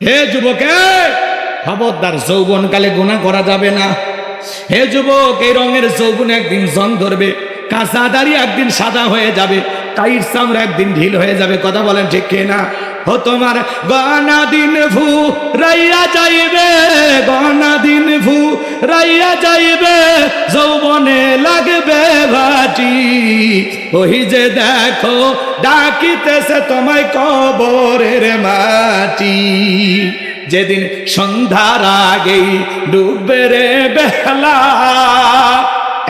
হে যুবকে, খবরদার যৌবনকালে গুণা করা যাবে না। হে যুবক, এই রঙের যৌবন একদিন জং ধরবে, কাঁচা দাড়ি একদিন সাদা হয়ে যাবে টাইট চামড়া একদিন ঢিল হয়ে যাবে, কথা বলেন ঠিক না ও তোমার গনা দিন ভু, রাইয়া যাইবে গনা দিন ভু, রাইয়া যাইবে, যৌবনে লাগবে ভাটি ওই যে দেখো, ডাকিতেছে তোমায় কবরের মাটি। যেদিন সন্ধ্যার আগেই ডুববে রে বেলা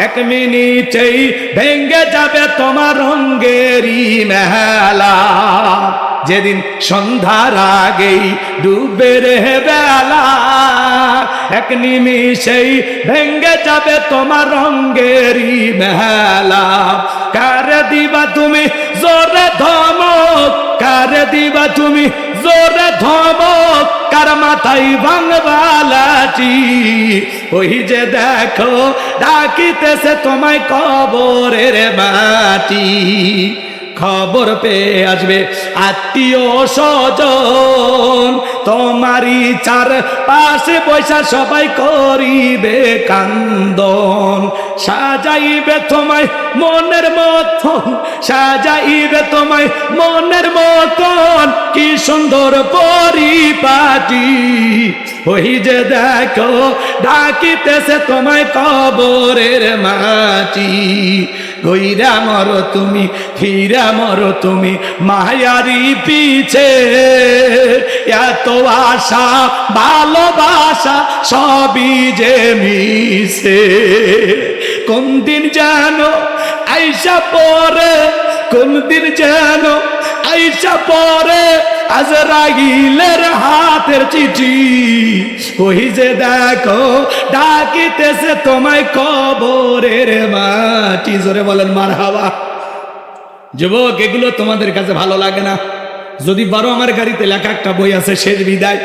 এক মিনিটেই ভেঙ্গে যাবে তোমার রঙ্গেরি মেলা। যেদিন সন্ধ্যার আগেই ডুবে রে বেলা, এক নিমিষেই ভেঙ্গে যাবে তোমার রঙ্গেরি মেলা। কারে দিবা তুমি জোরে ধমক, কার দিবা তুমি জোরে ধমক, কার মাথায় ভাঙবালাটি ওই যে দেখো, ডাকিতেছে তোমায় কবরের মাটি। খবর পেয়ে আসবে। আত্মীয় স্বজন, তোমারই চার পাশে পয়সা সবাই করিবে কান্দন। সাজাইবে তোমায় মনের মতন, সাজাইবে তোমায় মনের মতন। কি সুন্দর পরিপাটি, ওই যে দেখো, ডাকিতেছে তোমায় কবরের মাটি। গইরা মরো তুমি ফিরা মরো তুমি, মায়ারি পিছে। এত আশা, ভালোবাসা সবই যে মিশে কোন দিন জানো আইসা পরে কোন দিন জানো আইসা পরে আজ রাগিলের হাতের চিঠি। ওই যে দেখো, ডাকিতেছে তোমায় কবরের মাটি। জোরে বলেন মার হাওয়া যুবক, এগুলো তোমাদের কাছে ভালো লাগে না। যদি বারো আমার গাড়িতে লেখা একটা বই আছে, শেষ বিদায়।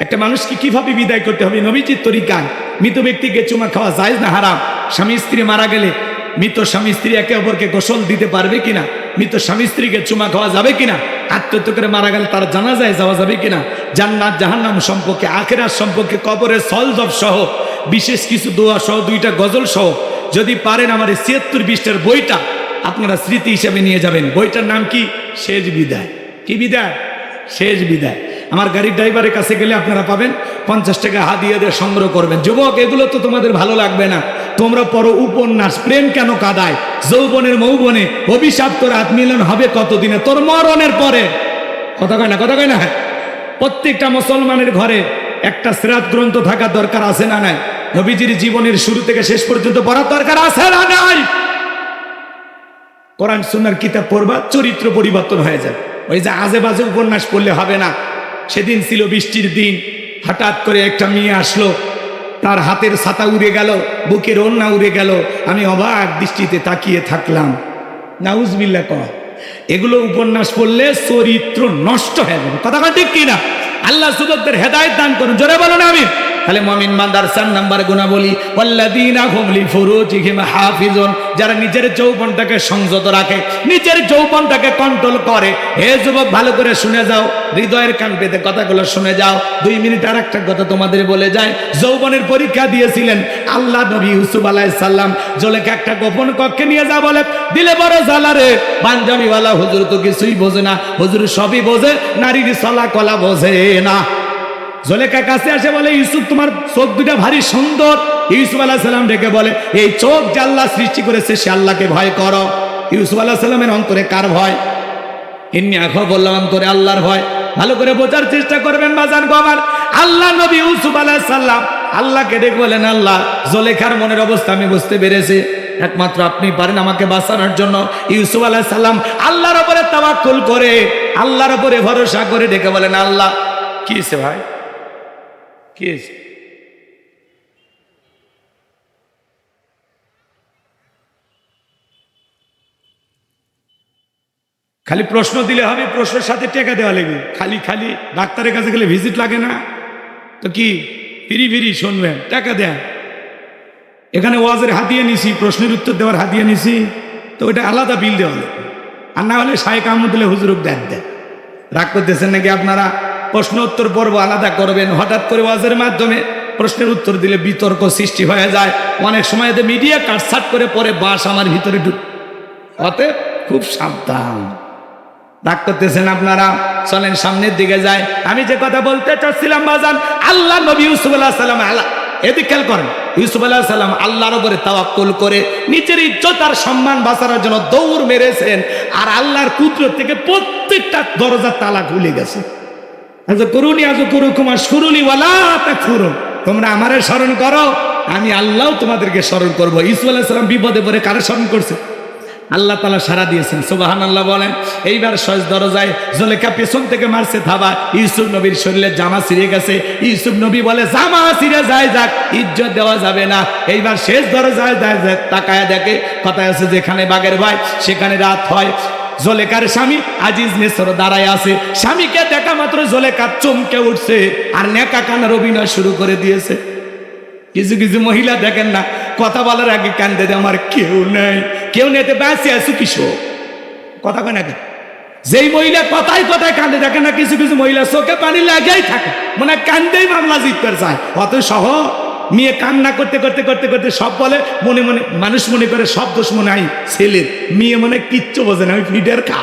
একটা মানুষকে কীভাবে বিদায় করতে হবে? নবীজির তরিকায়। মৃত ব্যক্তিকে চুমা খাওয়া যায় না হারাম? স্বামী স্ত্রী মারা গেলে মৃত স্বামী স্ত্রী একে অপরকে গোসল দিতে পারবে কিনা? মৃত স্বামী স্ত্রীকে চুমা খাওয়া যাবে কিনা? আত্মহত্যা করে মারা গেলে তার জানা যায় যাওয়া যাবে কিনা? জান্নাত, জাহান্নাম সম্পর্কে আখেরার সম্পর্কে কবরের সলজব সহ, বিশেষ কিছু দোয়া সহ, দুইটা গজল সহ, যদি পারেন আমার এই ছিয়াত্তর বিশটার বইটা আপনারা স্মৃতি হিসেবে নিয়ে যাবেন। বইটার নাম কি? শেষ বিদায়। কি বিদায়? শেষ বিদায়। আমার গাড়ির ড্রাইভারের কাছে গেলে আপনারা পাবেন পঞ্চাশ টাকা হাতিয়ে দিয়ে সংগ্রহ করবেন। যুবক, এগুলো তো তোমাদের ভালো লাগবে না। তোমরা পড়ো উপন্যাস। প্রেম কেন কাদায়? যৌবনের মৌবনে অভিশাপ্ত রাত মিলন হবে কতদিনে? তোর মরণের পরে। কথা কয় না, কথা কয় না? প্রত্যেকটা মুসলমানের ঘরে একটা শ্রাদ গ্রন্থ থাকার দরকার আছে না নাই? নবীজির জীবনের শুরু থেকে শেষ পর্যন্ত পড়ার দরকার আছে না নাই? কোরআন সুন্নার কিতাব পড়বা, চরিত্র পরিবর্তন হয়ে যায়। ওই যে আজে বাজে উপন্যাস পড়লে হবে না। সেদিন ছিল বৃষ্টির দিন, হঠাৎ করে একটা মেয়ে আসলো তার হাতের ছাতা উড়ে গেল, বুকের অন্যা উড়ে গেল। আমি অবাক দৃষ্টিতে তাকিয়ে থাকলাম। নাউজবিল্লা ক, এগুলো উপন্যাস পড়লে চরিত্র নষ্ট হয়ে যাবে। কথা ঠিক কিনা? আল্লাহ সুবকদের হেদায়ত দান করুন। জোরে বলো না আমি তাহলে মমিন মান্দার চার নাম্বার গুণা বলি হুমলি ফুরুজিহিম হাফিজুন যারা নিজের যৌবনটাকে সংযত রাখে, নিজের যৌবনটাকে কন্ট্রোল করে। হে যুবক, ভালো করে শুনে যাও, হৃদয়ের কান পেতে কথাগুলো শুনে যাও। দুই মিনিট আর একটা কথা তোমাদের বলে যায়। যৌবনের পরীক্ষা দিয়েছিলেন আল্লাহ নবী ইউসুফ আলাইহিস সালাম। জলেকে একটা গোপন কক্ষে নিয়ে যা বলে, দিলে বড় জ্বালারে পাঞ্জাবিওয়ালা হুজুর তো কিছুই বোঝে না। হুজুর সবই বোঝে, নারীর চলা কলা বোঝে না। জলেকা কাছে আসে বলে, ইউসুফ, তোমার চোখ দুটা ভারী সুন্দর। ইউসুফ আল্লাহ সাল্লাম ডেকে বলে, এই চোখ যে আল্লাহ সৃষ্টি করেছে, সে আল্লাহকে ভয় করো। ইউসুফ আলাহ সাল্লামের অন্তরে কার ভয়? এমনি এখন বললাম, অন্তরে আল্লাহর ভয়। ভালো করে বোঝার চেষ্টা করবেন বাজান গোবার আল্লাহ নবী ইউসুফ আলাহ সাল্লাম আল্লাহকে ডেকে বলেন আল্লাহ, জলেখার মনের অবস্থা আমি বুঝতে পেরেছি। একমাত্র আপনি পারেন আমাকে বাঁচানোর জন্য। ইউসুফ আল্লাহ সাল্লাম আল্লাহর ওপরে তাওয়াক্কুল করে, আল্লাহর ওপরে ভরসা করে ডেকে বলেন, আল্লাহ, কি হয়েছে ভাই? হয়েছে? খালি প্রশ্ন দিলে হবে, প্রশ্নের সাথে টেকা দেওয়া লাগবে। খালি খালি ডাক্তারের কাছে গেলে ভিজিট লাগে না। তো কি? ফিরি ফিরি, শুনবেন, টাকা দেন। এখানে ওয়াজের হাতিয়ে নিছি, প্রশ্নের উত্তর দেওয়ার হাতিয়ে নিছি, তো ওইটা আলাদা বিল দেওয়া লাগবে। আর না হলে শাহেক আহমদুল্লাহ হুজুরক দেন দেন। রাগ করতেছেন নাকি আপনারা? প্রশ্ন উত্তর পর্ব আলাদা করবেন। হঠাৎ করে ওয়াজের মাধ্যমে প্রশ্নের উত্তর দিলে বিতর্ক সৃষ্টি হয়ে যায়। অনেক সময় মিডিয়া কাটসাট করে পরে বাস আমার ভিতরে ঢুক। অতএব খুব সাবধান। রাগ করতেছেন আপনারা? চলেন সামনের দিকে যায় আমি যে কথা বলতে চাচ্ছিলাম, বাজান, আল্লাহ নবী ইউসুফ আল্লাহ সাল্লাম আল্লাহ, এদিক খেয়াল করেন। ইউসুফ আল্লাহ সাল্লাম আল্লাহর উপরে তাওয়াক্কুল করে নিজের ইজ্জত আর সম্মান বাঁচানোর জন্য দৌড় মেরেছেন, আর আল্লাহর কুদরত থেকে প্রত্যেকটা দরজার তালা খুলে গেছে। করুনি আজ করু কুমার সুরুলি, ওয়ালা তা ফুরুন তোমরা আমারে স্মরণ করো, আমি আল্লাহ তোমাদেরকে স্মরণ করব। ইসু বিপদে পড়ে কারে স্মরণ করছে? আল্লাহ তালা সারা দিয়েছেন সুবাহান আল্লাহ বলেন, এইবার সজ দরজায় জলেখা পেছন থেকে মারছে থাবা। ইউসুফ নবীর শরীরে জামা ছিঁড়ে গেছে। ইউসুফ নবী বলে, জামা ছিঁড়ে যায় যাক, ইজ্জত দেওয়া যাবে না। এইবার শেষ দরজায় যায় তাকায় দেখে, কথায় আছে যেখানে বাগের ভাই সেখানে রাত হয়। জলেকার স্বামী আজিজ নেসর দাঁড়ায় আছে। স্বামীকে দেখা মাত্র জলেকা চমকে উঠছে আর নেকা কানার অভিনয় শুরু করে দিয়েছে। কিছু কিছু মহিলা দেখেন না, কথা বলার আগে কান্দে দেয় আমার কেউ নেই। কেউ নেতে বাঁচে আছো কিশোর কথা কেন? যেই মহিলা কথায় কথায় কান্দে দেখেন না, কিছু কিছু মহিলা চোখে পানি লাগেই থাকে। মানে কান্দেই মামলা জিততে চায় অত সহ মেয়ে কান্না করতে করতে করতে করতে সব বলে মনে মনে মানুষ মনে করে সব দোষ মনে হয় ছেলের। মেয়ে মনে কিচ্ছু বোঝে না আমি ফিডের খা।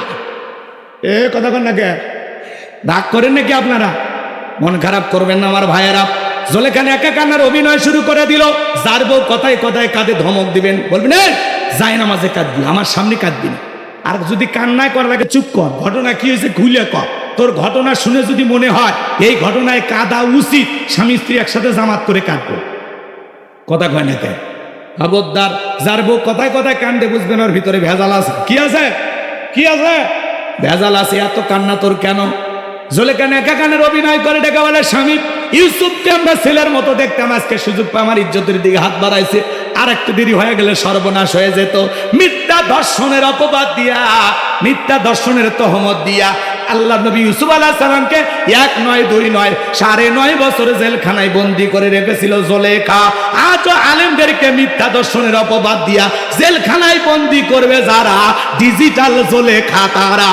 এ কথা কন না কে? রাগ করেন নাকি আপনারা? মন খারাপ করবেন না আমার ভাইয়েরা। জলেখানে একা কান্নার অভিনয় শুরু করে দিল। যার বউ কথায় কথায় কাঁধে ধমক দিবেন বলবেন "এই, যাই না মাঝে কাঁদবি আমার সামনে কাঁদবি না। আর যদি কান্নায় করার আগে চুপ কর ঘটনা কি হয়েছে খুলে কর। তোর ঘটনা শুনে যদি মনে হয় এই ঘটনায় কাঁদা উচিত স্বামী স্ত্রী একসাথে জামাত করে কাঁদবো। কথা কয় না খবরদার, যার বউ কথায় কথায় কান্দে বুঝবেন ওর ভিতরে ভেজাল আছে। কি আছে? কি আছে? ভেজাল আছে, এত কান্না তোর কেন? জলেখানে একা কানের অভিনয় করে ডেকে বলে, স্বামী, ইউসুফকে আমরা ছেলের মতো দেখতাম, আজকে সুযোগ পা আমার ইজ্জতের দিকে হাত বাড়াইছে। আর একটু দেরি হয়ে গেলে সর্বনাশ হয়ে যেত। মিথ্যা দর্শনের অপবাদ দিয়া, মিথ্যা দর্শনের তহমত দিয়া আল্লাহ নবী ইউসুফ আলাহ সালামকে এক নয়, দুই নয়, সাড়ে নয় বছর জেলখানায় বন্দি করে রেখেছিল জোলেখা। আজ আলেমদেরকে মিথ্যা দর্শনের অপবাদ দিয়া জেলখানায় বন্দি করবে যারা? ডিজিটাল জোলেখা তারা।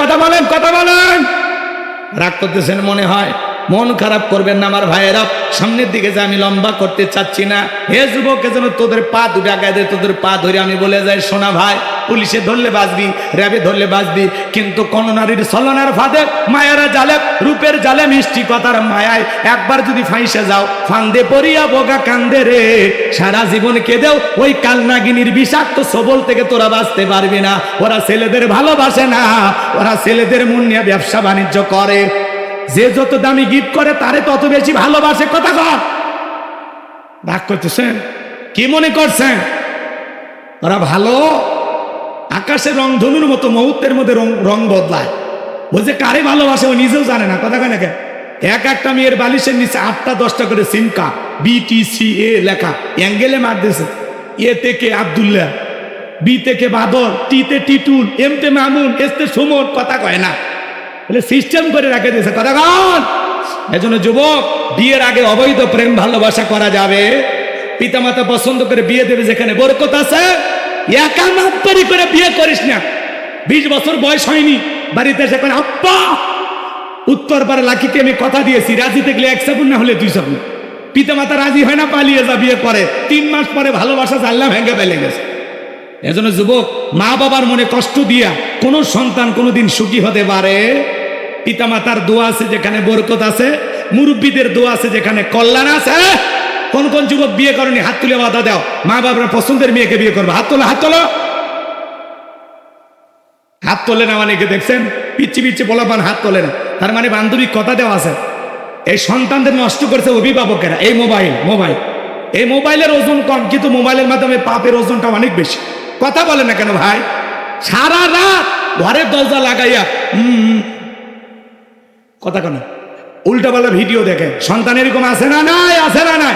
কথা বলেন কথা বলেন। রাগ করতেছেন মনে হয়? মন খারাপ করবেন না আমার ভাইয়েরা। সামনের দিকে যে আমি লম্বা করতে চাচ্ছি না। হে যুবক যেন তোদের পা দুটা গায়ে তোদের পা ধরে আমি বলে যাই সোনা ভাই, পুলিশে ধরলে বাঁচবি, র্যাবে ধরলে বাঁচবি, কিন্তু কোন নারীর সলনার ফাঁদে মায়েরা জালে, রূপের জালে মিষ্টি কথার মায়ায় একবার যদি ফাঁসে যাও, ফান্দে পড়িয়া বোকা কান্দে রে। সারা জীবন কেঁদেও ওই কালনাগিনীর বিষাক্ত সবল থেকে তোরা বাঁচতে পারবি না। ওরা ছেলেদের ভালোবাসে না, ওরা ছেলেদের মন নিয়ে ব্যবসা বাণিজ্য করে। যে যত দামি গিফট করে, তারে তত বেশি ভালোবাসে। কথা কর রাগ করতেছেন? কি মনে করছেন? ওরা ভালো? আকাশের রং ধনুর মতো, মুহূর্তের মধ্যে রং রং বদলায়। বলছে কারে ভালোবাসে, ও নিজেও জানে না। কথা কয় না কেন? এক একটা মেয়ের বালিশের নিচে আটটা, দশটা করে সিনকা বিটিসি এ লেখা, অ্যাঙ্গেলে মার দিয়েছে। এ থেকে আবদুল্লাহ, বি থেকে বাদল টিতে টিটুল এমতে মামুন এসতে সুমন, কথা কয় না। বলে সিস্টেম করে রেখে দিয়েছে। কথা এজন্য যুবক, বিয়ের আগে অবৈধ প্রেম ভালোবাসা করা যাবে। পিতামাতা পছন্দ করে বিয়ে দেবে যেখানে বরকত আছে। একা মাত্তরি করে বিয়ে করিস না। বিশ বছর বয়স হয়নি। বাড়িতে এসে করে আব্বা! উত্তর পারে লাকিকে আমি কথা দিয়েছি। রাজি দেখলে এক সাবুন না হলে দুই সাবুন পিতামাতা রাজি হয় না, পালিয়ে যা বিয়ে করে তিন মাস পরে ভালোবাসা জানলাম, ভেঙে ফেলে গেছে। এজন্য যুবক মা বাবার মনে কষ্ট দিয়া কোনো সন্তান কোনোদিন সুখী হতে পারে। পিতামাতার দোয়া আছে যেখানে বরকত আছে, মুরব্বীদের দোয়া আছে যেখানে কল্যাণ আছে কোন কোন যুবক বিয়ে করেনি, হাত তুলে বাধা দাও। মা বাবার পছন্দের মেয়েকে বিয়ে করবে। হাত তোলো হাত তোলো। হাত তোলে না অনেকে দেখছেন? পিচ্ছি পিচ্ছি বলাপান হাত তোলে না। তার মানে বান্ধবী কথা দেওয়া আছে। এই সন্তানদের নষ্ট করেছে অভিভাবকেরা। এই মোবাইল মোবাইল। এই মোবাইলের ওজন কম, কিন্তু মোবাইলের মাধ্যমে পাপের ওজনটা অনেক বেশি। কথা বলে না কেন ভাই? সারা রাত ঘরের দরজা লাগাইয়া। কথা কেন। উল্টাপাল্টা ভিডিও দেখে। সন্তান এরকম আছে না নাই? আছে না নাই?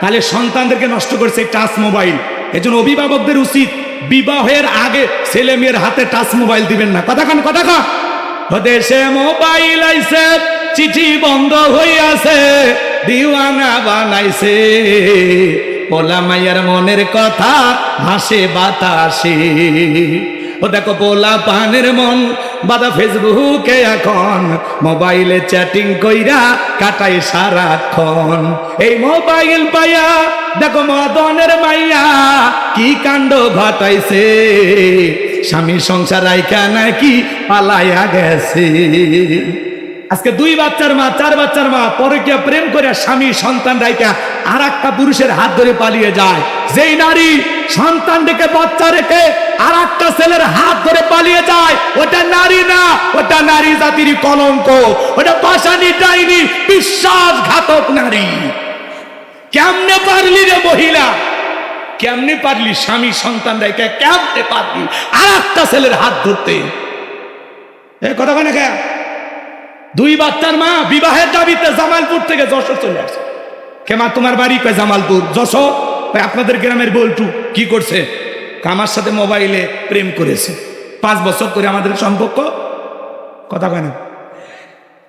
তাহলে সন্তানদেরকে নষ্ট করছে টাচ মোবাইল। এজন্য অভিভাবকদের উচিত বিবাহের আগে ছেলে মেয়ের হাতে টাচ মোবাইল দিবেন না। কথা কন কথা কন। মোবাইল আইছে, চিঠি বন্ধ হইয়াছে, দিওয়ানা বানাইছে। পোলা মাইয়ার মনের কথা ভাসে বাতাসে। ও দেখো পোলা পানের মন বাদা ফেসবুকে এখন মোবাইলে চ্যাটিং কইরা কাটাই সারাক্ষণ। এই মোবাইল পাইয়া দেখো মদনের মাইয়া কি কাণ্ড ঘটাইছে। স্বামী সংসার আইকা নাকি পালাইয়া গেছে। আজকে দুই বাচ্চার মা, চার বাচ্চার মা পরে কে প্রেম করে স্বামী, সন্তান রাইকা আর একটা পুরুষের হাত ধরে পালিয়ে যায়। যেই নারী সন্তান রেখে বাচ্চা রেখে আর একটা ছেলের হাত ধরে পালিয়ে যায়, ওটা নারী না, ওটা নারী জাতির কলঙ্ক। ওটা পাশানি ডাইনি, বিশ্বাসঘাতক নারী। কেমনে পারলি রে মহিলা? কেমনে পারলি স্বামী, সন্তান রেখে কেমনে পারলি আর একটা ছেলের হাত ধরতে? এ কথা কেন দুই বাচ্চার মা বিবাহের দাবিতে জামালপুর থেকে যশোর চলে আসে। কে মা, তোমার বাড়ি কয় জামালপুর? যশোর? আপনাদের গ্রামের বল্টু কি করছে? আমার সাথে মোবাইলে প্রেম করেছে। পাঁচ বছর করে আমাদের সম্পর্ক। কথা কয় না।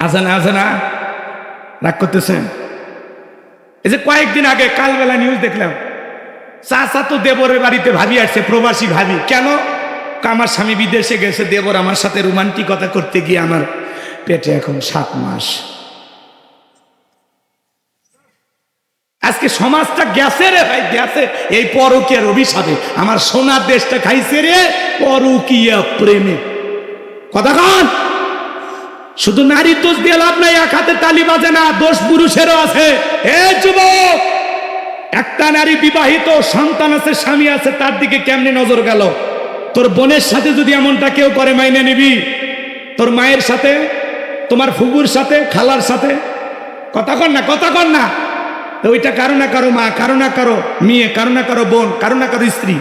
আছে না রাগ করতেছেন? এই যে কয়েকদিন আগে কালবেলা নিউজ দেখলাম, চাচা তো দেবরের বাড়িতে ভাবি আসছে, প্রবাসী ভাবি। কেন? আমার স্বামী বিদেশে গেছে, দেবর আমার সাথে রোমান্টিকতা করতে গিয়ে আমার পেটে এখন সাত মাস। আজকে সমাজটা গেছে রে ভাই, গেছে। এই পরকিয়ার অভিশাপে। আমার সোনার দেশটা খাইছে রে পরকিয়া প্রেমে। কথা কন? শুধু নারীর দোষ দিয়ে লাভ নাই, এক হাতে তালি বাজে না, দোষ পুরুষেরও আছে। এ যুবক, একটা নারী বিবাহিত, সন্তান আছে, স্বামী আছে, তার দিকে কেমনে নজর গেল? তোর বোনের সাথে যদি এমনটা কেউ করে, মাইনে নিবি। তোর মায়ের সাথে তোমার ফুগুর সাথে, খালার সাথে? কথা কর না, কথা কর না। ওইটা কারও না কারও মা, কারও না কারও মেয়ে, কারও না কারও বোন, কারও না কারও স্ত্রী।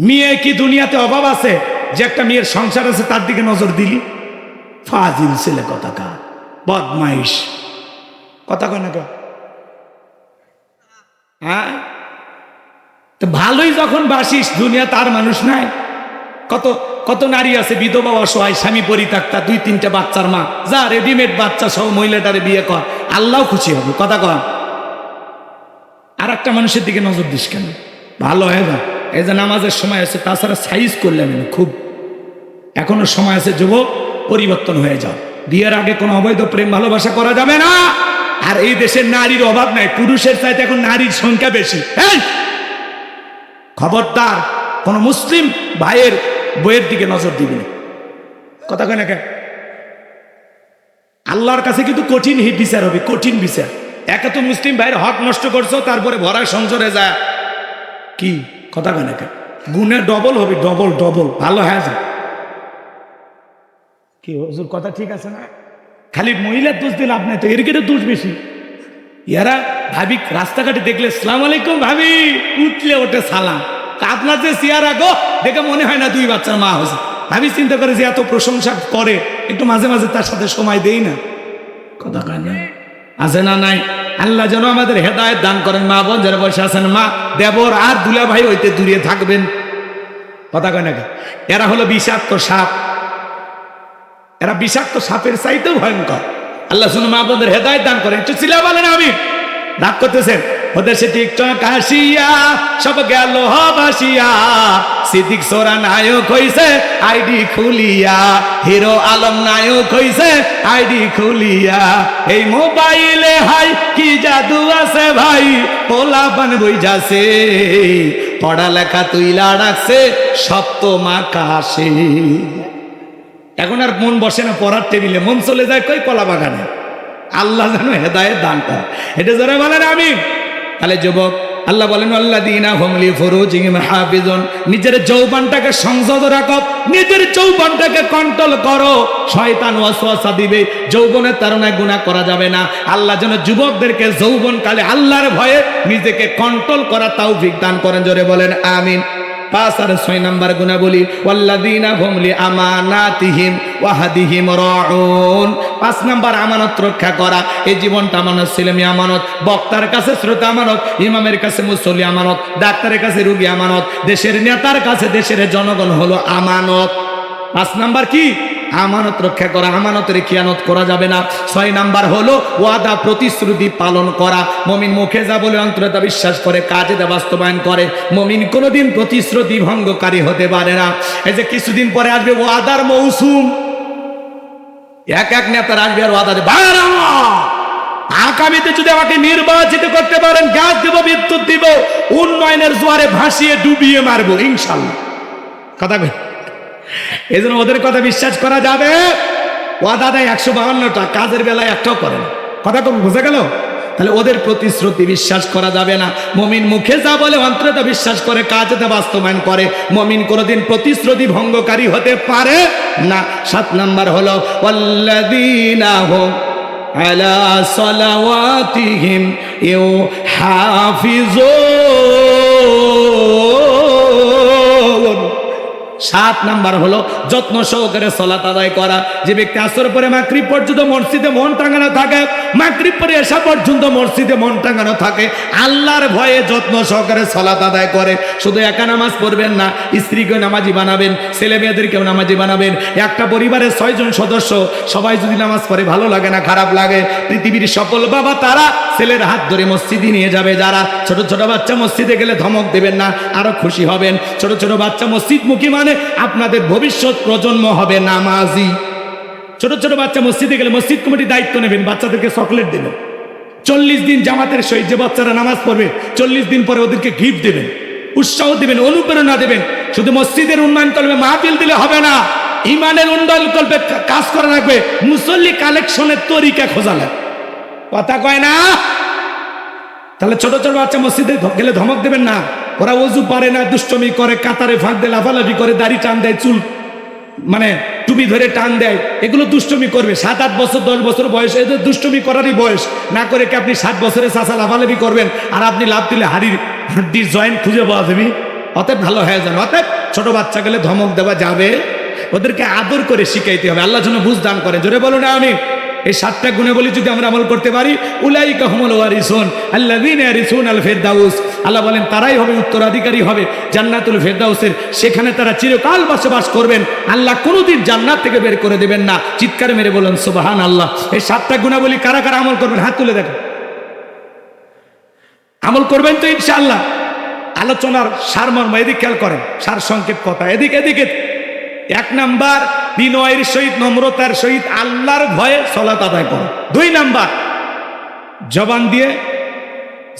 মেয়ে কি দুনিয়াতে অভাব আছে? যে একটা মেয়ের সংসার আছে, তার দিকে নজর দিলি? ফাজিল ছেলে কথা কা, বদমাইশ। কথা কয় না কা? হ্যাঁ? ভালোই যখন বাসিস, দুনিয়া তার মানুষ নাই। কত কত নারী আছে, বিধবা অসহায়, স্বামী পরিত্যক্তা, দুই তিনটা বাচ্চার মা। যা রেডিমেড বাচ্চা সহ মহিলাটারে বিয়ে কর। আল্লাহ খুশি হবে, কথা কর আর একটা মানুষের দিকে নজর দিস কেন? ভালো হয়ে যা এই যে নামাজের সময় আছে, তাছাড়া সাইজ করলাম না, খুব। এখনও সময় আছে, যুবক, পরিবর্তন হয়ে যাও। বিয়ের আগে কোনো অবৈধ প্রেম, ভালোবাসা করা যাবে না। আর এই দেশের নারীর অভাব নাই, পুরুষের চাইতে এখন নারীর সংখ্যা বেশি! খবরদার, কোন মুসলিম ভাইয়ের বইয়ের দিকে নজর দিবি না। কথা কয় না কে আল্লাহর কাছে কিন্তু কঠিন হি বিচার হবে, কঠিন বিচার। একে তো মুসলিম ভাইয়ের হক নষ্ট করছ, তারপরে ভরা সংসারে যায় কি? কথা কয় না কে গুণে ডবল হবে ডবল ডবল ভালো, হয়ে যায় কি, হজুর, কথা ঠিক আছে না? খালি মহিলার দোষ দিলে আপনার তো, এর দোষ বেশি। ইয়ারা ভাবি, রাস্তাঘাটে দেখলে, সালাম আলাইকুম ভাবি। উঠলে ওঠে সালাম। আপনার যে চেয়ারা গো। দেখে মনে হয় না দুই বাচ্চার মা হয়েছে। ভাবি চিন্তা করে যে এত প্রশংসা করে, একটু মাঝে মাঝে তার সাথে সময় দেই না। কথা কয় না। আছে না নাই? আল্লাহ যেন আমাদের হেদায়ত দান করেন। মা বোন যারা বসে আছেন, মা, দেবর আর দুলা ভাই হইতে দূরে থাকবেন। কথা কয় না এরা হলো বিষাক্ত সাপ। এরা বিষাক্ত সাপের চাইতেও ভয়ঙ্কর। আল্লাহ শুনে মা বোনদের হেদায়ত দান করেন। একটু চিলা বলেন আমি রাগ করতেছেন? ওদের সে টিকটক হাসিয়া সব গেল ভাসিয়া সিদ্দিক সোরা নায়ক হইছে, আইডি খুলিয়া, হিরো আলম নায়ক হইছে, আইডি খুলিয়া। এই মোবাইলে হাই, কি জাদু আছে ভাই? পোলা বান বই যাছে পড়ালেখা তুইলা রাখছে সপ্তমা কাশে এখন আর মন বসে না পড়ার টেবিলে, মন চলে যায় কই কলা বাগানে? আল্লাহ যেন হেদায়ত দান করে। এটা যারা বলেন আমি তাহলে যুবক আল্লাহ বলেন আল্লাহ দিনা হোমলি ফরুজ হাফিজন নিজের যৌবানটাকে সংযত রাখো, নিজের যৌবনটাকে কন্ট্রোল করো। শয়তান ওয়াসওয়াসা দিবে, যৌবনের তারণায় গুণা করা যাবে না। আল্লাহ যেন যুবকদেরকে যৌবন কালে আল্লাহর ভয়ে নিজেকে কন্ট্রোল করা তাও দান করেন। জোরে বলেন, আমিন। পাঁচ আর ছয় নাম্বার গুণাবলী ওয়াল্লাদিনা ভমলি আমানাতিহিম ওয়াহাদিহিম রাউন। পাঁচ নাম্বার, আমানত রক্ষা করা। এই জীবনটা আমানত ছেলেমেয়ে আমানত, বক্তার কাছে শ্রোতা আমানত, ইমামের কাছে মুসল্লি আমানত, ডাক্তারের কাছে রুগী আমানত, দেশের নেতার কাছে দেশের জনগণ হলো আমানত। পাঁচ নাম্বার কি? আমানত রক্ষা করা আমানতের খিয়ানত করা যাবে না। ছয় নাম্বার হলো ওয়াদা প্রতিশ্রুতি পালন করা। মমিন মুখে যা বলে অন্তরতা বিশ্বাস করে কাজে তা বাস্তবায়ন করে। মমিন কোনোদিন প্রতিশ্রুতি ভঙ্গকারী হতে পারে না। এই যে কিছুদিন পরে আসবে ওয়াদার মৌসুম। এক এক নেতার আসবে আর ওয়াদা দেবে, "ভাইয়েরা আমার, আগামীতে যদি আমাকে নির্বাচিত করতে পারেন গ্যাস দেব বিদ্যুৎ দিব উন্নয়নের জোয়ারে ভাসিয়ে ডুবিয়ে মারবো ইনশাল্লাহ। কথা এই জন্য ওদের কথা বিশ্বাস করা যাবে। ওয়াদা দেয় একশো বাহান্নটা, কাজের বেলায় একটাও করে না। কথা কম বুঝে গেল? তাহলে ওদের প্রতিশ্রুতি বিশ্বাস করা যাবে না। মমিন মুখে যা বলে অন্তরতা বিশ্বাস করে কাজেতে বাস্তবায়ন করে। মমিন কোনোদিন প্রতিশ্রুতি ভঙ্গকারী হতে পারে না। সাত নাম্বার হলো আলা সালাওয়াতিহিম সাত নাম্বার হলো যত্ন সহকারে সলাত আদায় করা। যে ব্যক্তি আসর পরে মাকরিব পর্যন্ত মসজিদে মন টাঙানো থাকে মাকরিব পরে এসা পর্যন্ত মসজিদে মন টাঙানো থাকে, আল্লাহর ভয়ে যত্ন সহকারে সলাত আদায় করে। শুধু একা নামাজ পড়বেন না, স্ত্রীকেও নামাজি বানাবেন ছেলে মেয়েদেরকেও নামাজি বানাবেন। একটা পরিবারের ছয়জন সদস্য, সবাই যদি নামাজ পড়ে ভালো লাগে না, খারাপ লাগে, পৃথিবীর সকল বাবা তারা ছেলের হাত ধরে মসজিদে নিয়ে যাবে। যারা ছোট ছোট বাচ্চা মসজিদে গেলে ধমক দেবেন না, আরও খুশি হবেন। ছোট ছোট বাচ্চা মসজিদ মুখী মানে আপনাদের ভবিষ্যৎ প্রজন্ম হবে নামাজি। ছোট ছোট বাচ্চা মসজিদে গেলে মসজিদ কমিটি দায়িত্ব নেবেন, বাচ্চাদেরকে চকলেট দেবেন। চল্লিশ দিন জামাতের সহিত যে বাচ্চারা নামাজ পড়বে, চল্লিশ দিন পরে ওদেরকে গিফট দেবেন, উৎসাহ দেবেন, অনুপ্রেরণা দেবেন। শুধু মসজিদের উন্নয়ন করবে মাহফিল দিলে হবে না, ইমানের উন্নয়ন করবে কাজ করা লাগবে, মুসল্লি কালেকশনের তরিকা খোঁজা লাগবে কথা কয় না? তাহলে ছোট ছোট বাচ্চা মসজিদে গেলে ধমক দেবেন না। ওরা অজু পারে না, দুষ্টমি করে, কাতারে ফাঁক দেয়, লাফালাফি করে, দাড়ি টান দেয়, চুল মানে টুপি ধরে টান দেয়, এগুলো দুষ্টমি করবে। সাত, আট বছর, দশ বছর বয়স এদের দুষ্টমি করারই বয়স। না করে কি আপনি ষাট বছরে চাষা লাফালাফি করবেন আর আপনি লাভ দিলে হাড়ির হাড্ডির জয়েন্ট খুঁজে পাওয়া যাবে? অতএব ভালো হয়ে যান অতএব ছোট বাচ্চা গেলে ধমক দেওয়া যাবে। ওদেরকে আদর করে শিখাইতে হবে। আল্লাহ যেন বুঝ দান করে জোরে বলো না আমি এই সাতটা গুণে বলি যদি আমরা আমল করতে পারি উলাই কাহমল ওয়ারিসুন আল্লাহ ইয়ারিসুন আল ফেরদাউস আল্লাহ বলেন, তারাই হবে উত্তরাধিকারী হবে, জান্নাতুল ফেরদাউসের। সেখানে তারা চিরকাল বসবাস করবেন। আল্লাহ কোনোদিন জান্নাত থেকে বের করে দেবেন না। চিৎকার মেরে বলেন সোবাহান আল্লাহ এই সাতটা গুণাবলী কারা কারা আমল করবেন? হাত তুলে দেখেন। আমল করবেন তো ইনশাআল্লাহ। আলোচনার সারমর্ম এদিক খেয়াল করেন। সার সংক্ষেপ কথা এদিক, এদিকে। এক নাম্বার, বিনয়ের সহিত, নম্রতার সহিত আল্লাহর ভয়ে সলাত আদায় করো। দুই নাম্বার, জবান দিয়ে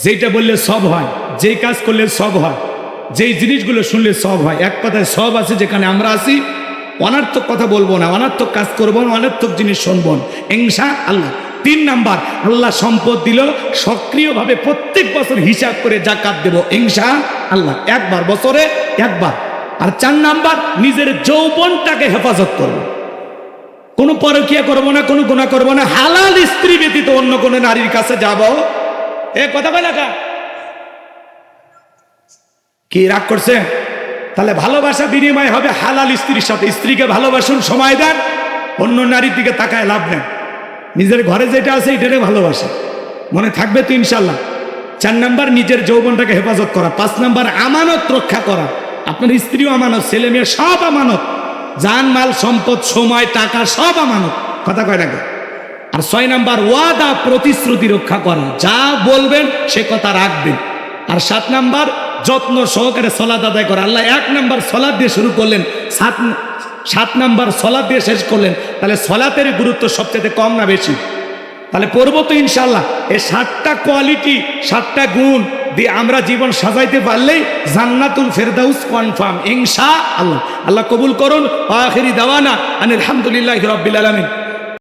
যেটা বললে সব হয়, যেই কাজ করলে সব হয়, যেই জিনিসগুলো শুনলে সব হয়। এক কথায় সব আছে যেখানে আমরা আছি, অনার্থক কথা বলব না, অনার্থক কাজ করব না, অনার্থক জিনিস শুনব না। আল্লাহ। তিন নাম্বার, আল্লাহ সম্পদ দিল, সক্রিয়ভাবে প্রত্যেক বছর হিসাব করে জাকাত দেব। ইনশা আল্লাহ। একবার বছরে একবার। আর চার নাম্বার, নিজের যৌবনটাকে হেফাজত করব। কোনো পরকিয়া করব না, কোনো গুণা করব না। হালাল স্ত্রী ব্যতীত অন্য কোনো নারীর কাছে যাব। এ কথা বলে? কি? রাগ করছে? তাহলে ভালোবাসা বিনিময় হবে হালাল স্ত্রীর সাথে। স্ত্রীকে ভালোবাসুন, সময় দেন, অন্য নারীর দিকে তাকায় লাভ নেন নিজের ঘরে যেটা আছে এটারে ভালোবাসে। মনে থাকবে তো ইনশাল্লাহ চার নাম্বার, নিজের যৌবনটাকে হেফাজত করা। পাঁচ নাম্বার, আমানত রক্ষা করা। আপনার স্ত্রীও আমানত, ছেলে মেয়ে সব আমানত। জান মাল, সম্পদ, সময়, টাকা সব আমানত। কথা কয় না আর ছয় নাম্বার, ওয়াদা, প্রতিশ্রুতি রক্ষা করা। যা বলবেন, সে কথা রাখবেন। আর সাত নাম্বার, যত্ন সহকারে সলাদ আদায় করা। আল্লাহ এক নাম্বার সলাদ দিয়ে শুরু করলেন, সাত সাত নাম্বার সলাদ দিয়ে শেষ করলেন। তাহলে সলাতের গুরুত্ব সবচেয়ে কম না বেশি? তাহলে পড়ব তো ইনশাল্লাহ এই সাতটা কোয়ালিটি সাতটা গুণ দিয়ে আমরা জীবন সাজাইতে পারলে জান্নাতুল ফেরদাউস কনফার্ম ইংশা আল্লাহ। আল্লাহ কবুল করুন আখেরি দাওয়ানা, আনিল আলহামদুলিল্লাহ রব্বিল আলামিন।